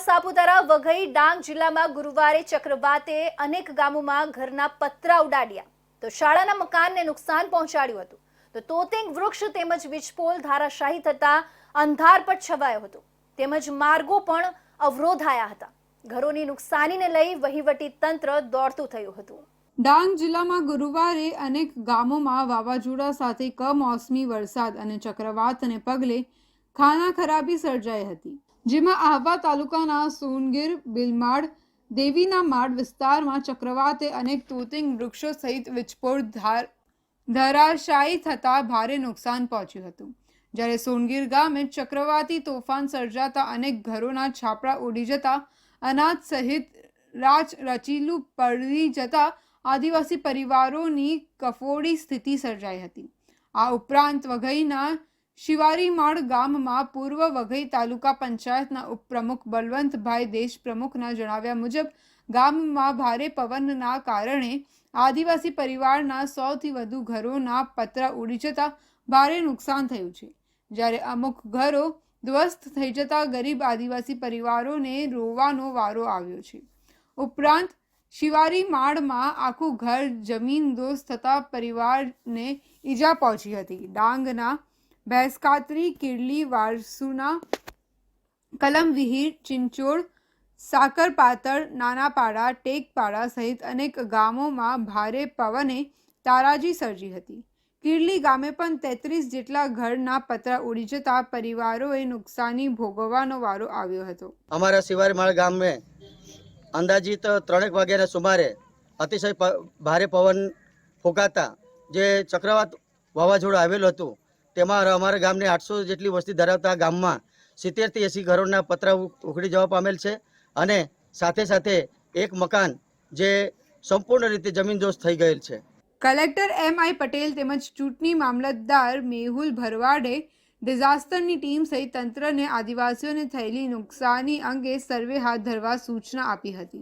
સાપુતારા વઘઈ ડાંગ જિલ્લામાં ગુરુવારે ચક્રવાતે અનેક ગામોમાં ઘરના પતરા ઉડાડ્યા. તો શાળાના મકાનને નુકસાન પહોંચાડ્યું હતું. તો તોતેંગ વૃક્ષ તેમજ વીજપોલ ધારાશાહી થતા અંધારપટ છવાયો હતો. તેમજ માર્ગો પણ અવરોધાયા હતા. ઘરોની નુકસાનીને લઈ વહીવટી તંત્ર દોડતું થયું હતું. ડાંગ જિલ્લામાં ગુરુવારે અનેક ગામોમાં વાવાઝોડા સાથે કમોસમી વરસાદ અને ચક્રવાતને પગલે ખાના ખરાબી સર્જાઈ હતી. જેમાં આહવા તાલુકાના સોનગીર, બિલમાડ, દેવીના માડ વિસ્તારમાં ચક્રવાતે અનેક તોતિંગ વૃક્ષો સહિત વિસ્ફોટ ધાર, ધરાશાયી થતાં ભારે નુકસાન પહોંચ્યું હતું. જ્યારે સોનગીર ગામે ચક્રવાતી તોફાન સર્જાતા અનેક ઘરોના છાપરા ઉડી જતા, અનાજ સહિત રાચ રચીલું પડી જતા આદિવાસી પરિવારોની કફોડી સ્થિતિ સર્જાઈ હતી. આ ઉપરાંત વઘઈના શિવારીમાળ ગામમાં પૂર્વ વઘઈ તાલુકા પંચાયતના ઉપપ્રમુખ બલવંતભાઈ દેશપ્રમુખના જણાવ્યા મુજબ, ગામમાં ભારે પવનના કારણે આદિવાસી પરિવારના સૌથી વધુ ઘરોના પતરા ઉડી જતા ભારે નુકસાન થયું છે. જ્યારે અમુક ઘરો ધ્વસ્ત થઈ જતા ગરીબ આદિવાસી પરિવારોને રોવાનો વારો આવ્યો છે. ઉપરાંત શિવારી માળમાં આખું ઘર જમીન દોસ્ત થતા પરિવારને ઈજા પહોંચી હતી. ડાંગના ભેંસકાતરી કિરલી વારસુના, કલમવિહીર ચિંચોડ સાકરપાતળ, નાનાપાડા, ટેકપાડા સહિત અનેક ગામોમાં ભારે પવને તારાજી સર્જી હતી. કિરલી ગામે પણ તેત્રીસ જેટલા ઘરના પતરા ઉડી જતા પરિવારોએ નુકસાની ભોગવવાનો વારો આવ્યો હતો. અમારા શિવારીમાળ ગામે અંદાજિત ત્રણેક વાગ્યાના સુમારે અતિશય ભારે પવન ફૂંકાતા જે ચક્રવાત વાવાઝોડું આવેલું હતું તેમાં અમારા ગામની આઠસો જેટલી વસ્તી ધરાવતા ગામમાં સિત્તેરથી એંસી ઘરોના પતરા ઉખડી જવા પામેલ છે અને સાથે સાથે એક મકાન જે સંપૂર્ણ રીતે જમીનદોસ્ત થઈ ગયેલ છે. કલેક્ટર એમ આઈ પટેલ તેમજ ચૂંટણી મામલતદાર મેહુલ ભરવાડે ડિઝાસ્ટરની ટીમ સહિત તંત્રને આદિવાસીઓને થયેલી નુકસાની અંગે સર્વે હાથ ધરવા સૂચના આપી હતી.